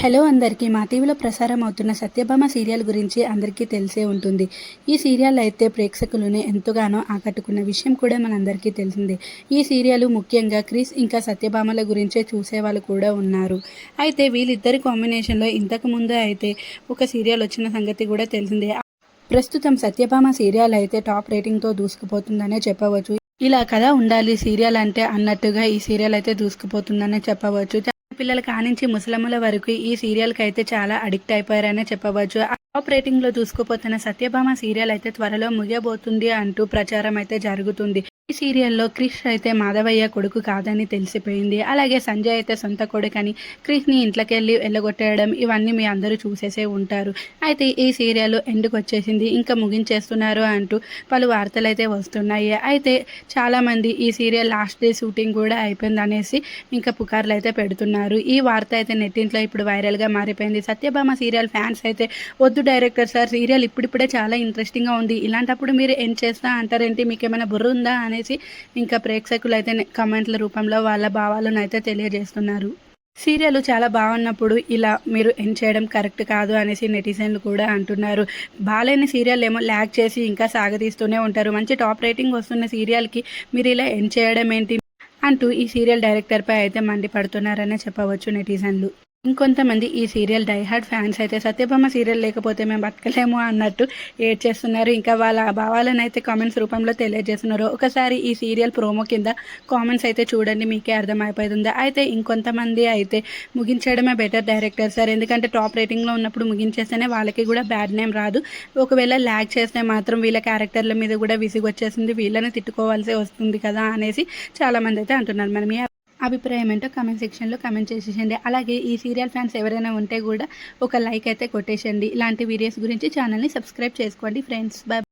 Hello అందరికీ మా టీవీలో ప్రసారం అవుతున్న సత్యభామ సీరియల్ గురించి అందరికీ తెలిసే ఉంటుంది. ఈ సీరియల్ అయితే ప్రేక్షకులను ఎంతగానో ఆకట్టుకున్న విషయం కూడా మనందరికీ తెలిసిందే. ఈ సీరియల్ ముఖ్యంగా క్రిస్ ఇంకా సత్యభామల గురించే చూసేవాళ్ళు కూడా ఉన్నారు. అయితే వీళ్ళిద్దరి కాంబినేషన్లో ఇంతకు ముందు అయితే ఒక సీరియల్ వచ్చిన సంగతి కూడా తెలిసిందే. ప్రస్తుతం సత్యభామ సీరియల్ అయితే టాప్ రేటింగ్తో దూసుకుపోతుందనే చెప్పవచ్చు. ఇలా కదా ఉండాలి సీరియల్ అంటే అన్నట్టుగా ఈ సీరియల్ అయితే దూసుకుపోతుందనే చెప్పవచ్చు. పిల్లల కానించి ముసలమ్మల వరకు ఈ సీరియల్కి అయితే చాలా అడిక్ట్ అయిపోయారనే చెప్పవచ్చు. టాప్లో దూసుకుపోతున్న సత్యభామ సీరియల్ అయితే త్వరలో ముగియబోతుంది అంటూ ప్రచారం అయితే జరుగుతుంది. ఈ సీరియల్లో క్రిష్ అయితే మాధవయ్య కొడుకు కాదని తెలిసిపోయింది. అలాగే సంజయ్ అయితే సొంత కొడుకని క్రిష్ని ఇంట్లోకి వెళ్ళి వెళ్ళగొట్టేయడం ఇవన్నీ మీ అందరూ చూసేసే ఉంటారు. అయితే ఈ సీరియల్ ఎండుకు వచ్చేసింది. ఇంకా ముగించేస్తున్నారు అంటూ పలు వార్తలు అయితే వస్తున్నాయి. అయితే చాలామంది ఈ సీరియల్ లాస్ట్ డే షూటింగ్ కూడా అయిపోయింది అనేసి ఇంకా పుకార్లు అయితే పెడుతున్నారు. ఈ వార్త అయితే నెట్టింట్లో ఇప్పుడు వైరల్గా మారిపోయింది. సత్యభామ సీరియల్ ఫ్యాన్స్ అయితే వద్దు డైరెక్టర్ సార్ సీరియల్ ఇప్పుడిప్పుడే చాలా ఇంట్రెస్టింగ్గా ఉంది. ఇలాంటప్పుడు మీరు ఏం చేస్తా అంటారేంటి? మీకు ఏమైనా బుర్ర ఉందా అనేసి ఇంకా ప్రేక్షకులు అయితే కమెంట్ల రూపంలో వాళ్ళ భావాలను అయితే తెలియజేస్తున్నారు. సీరియల్ చాలా బాగున్నప్పుడు ఇలా మీరు ఎండ్ చేయడం కరెక్ట్ కాదు అనేసి నెటిజన్లు కూడా అంటున్నారు. బాగాలేని సీరియల్ ఏమో ల్యాక్ చేసి ఇంకా సాగతీస్తూనే ఉంటారు. మంచి టాప్ రేటింగ్ వస్తున్న సీరియల్కి మీరు ఇలా ఎండ్ చేయడం ఏంటి అంటూ ఈ సీరియల్ డైరెక్టర్పై అయితే మండిపడుతున్నారనే చెప్పవచ్చు నెటిజన్లు. ఇంకొంతమంది ఈ సీరియల్ డైహార్డ్ ఫ్యాన్స్ అయితే సత్యభామ సీరియల్ లేకపోతే మేము బతకలేము అన్నట్టు ఏడ్ చేస్తున్నారు ఇంకా వాళ్ళ భావాలను అయితే కామెంట్స్ రూపంలో తెలియజేస్తున్నారు. ఒకసారి ఈ సీరియల్ ప్రోమో కింద కామెంట్స్ అయితే చూడండి మీకే అర్థమైపోతుంది? అయితే ఇంకొంతమంది అయితే ముగించడమే బెటర్ డైరెక్టర్ సార్ ఎందుకంటే టాప్ రేటింగ్లో ఉన్నప్పుడు ముగించేస్తేనే వాళ్ళకి కూడా బ్యాడ్ నేమ్ రాదు. ఒకవేళ ల్యాగ్ చేస్తే మాత్రం వీళ్ళ క్యారెక్టర్ల మీద కూడా విసిగొచ్చేసింది. వీళ్ళని తిట్టుకోవాల్సి వస్తుంది కదా అనేసి చాలామంది అయితే అంటున్నారు. మరి అభిప్రాయం ఏంటో కమెంట్ సెక్షన్లో కమెంట్ చేసేసండి అలాగే ఈ సీరియల్ ఫ్యాన్స్ ఎవరైనా ఉంటే కూడా ఒక లైక్ అయితే కొట్టేసండి ఇలాంటి వీడియోస్ గురించి ఛానల్ని సబ్స్క్రైబ్ చేసుకోండి ఫ్రెండ్స్ బాయ్